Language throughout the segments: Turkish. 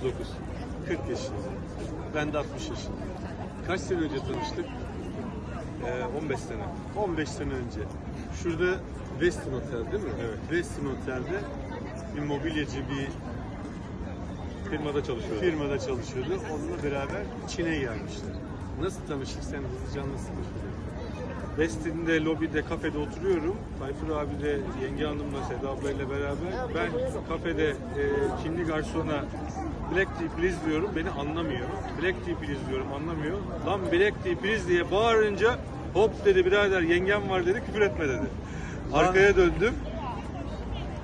39. 40 yaşında. Ben de 60 yaşındayım. Kaç sene önce tanıştık? Ee, 15 sene. 15 sene önce. Şurada Westin Otel değil mi? Evet. Westin Otel'de bir mobilyacı bir Firmada çalışıyorum. firmada çalışıyordu. Onunla beraber Çin'e gelmişler. Nasıl tanıştık? Sen hızlıca şöyle. Westin'de, lobide, kafede oturuyorum. Tayfur abi de yenge hanımla, Seda ablayla beraber. Ben kafede e, Çinli garsona Black tea please diyorum. Beni anlamıyor. Black tea please diyorum. Anlamıyor. Lan Black tea please diye bağırınca hop dedi birader yengem var dedi küfür etme dedi. Arkaya döndüm.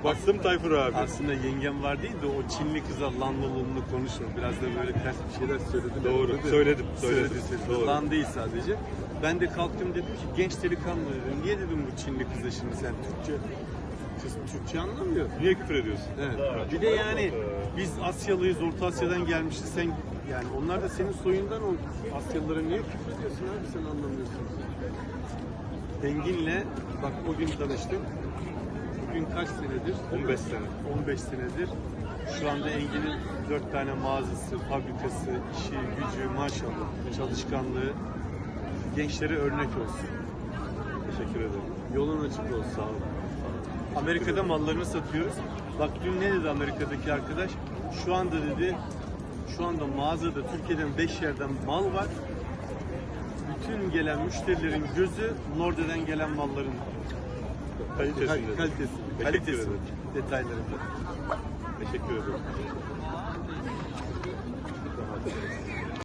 Baktım Tayfur abi. Aslında yengem var değil de o Çinli kıza lan lolunu konuşma. Biraz da böyle ters bir şeyler söyledi. Doğru, mi? söyledim, söyledim. Söyledi, söyledi. Doğru. Lan değil sadece. Ben de kalktım dedim ki genç delikanlı dedim. Niye dedim bu Çinli kıza şimdi sen Türkçe Türkçe anlamıyor. Niye küfür ediyorsun? Evet. Bir de yani biz Asyalıyız, Orta Asya'dan gelmişiz. Sen yani onlar da senin soyundan o Asyalılara niye küfür ediyorsun abi sen anlamıyorsun. Engin'le bak o gün tanıştım. Bugün kaç senedir? 15 sene. 15 senedir. Şu anda Engin'in 4 tane mağazası, fabrikası, işi, gücü, maşallah, çalışkanlığı gençlere örnek olsun. Teşekkür ederim. Yolun açık olsun. Sağ olun. Amerika'da mallarını satıyoruz. Bak dün ne dedi Amerika'daki arkadaş? Şu anda dedi, şu anda mağazada Türkiye'den 5 yerden mal var. Bütün gelen müşterilerin gözü Norde'den gelen malların kalitesi, kalitesi ederim. detaylarında. Teşekkür ederim.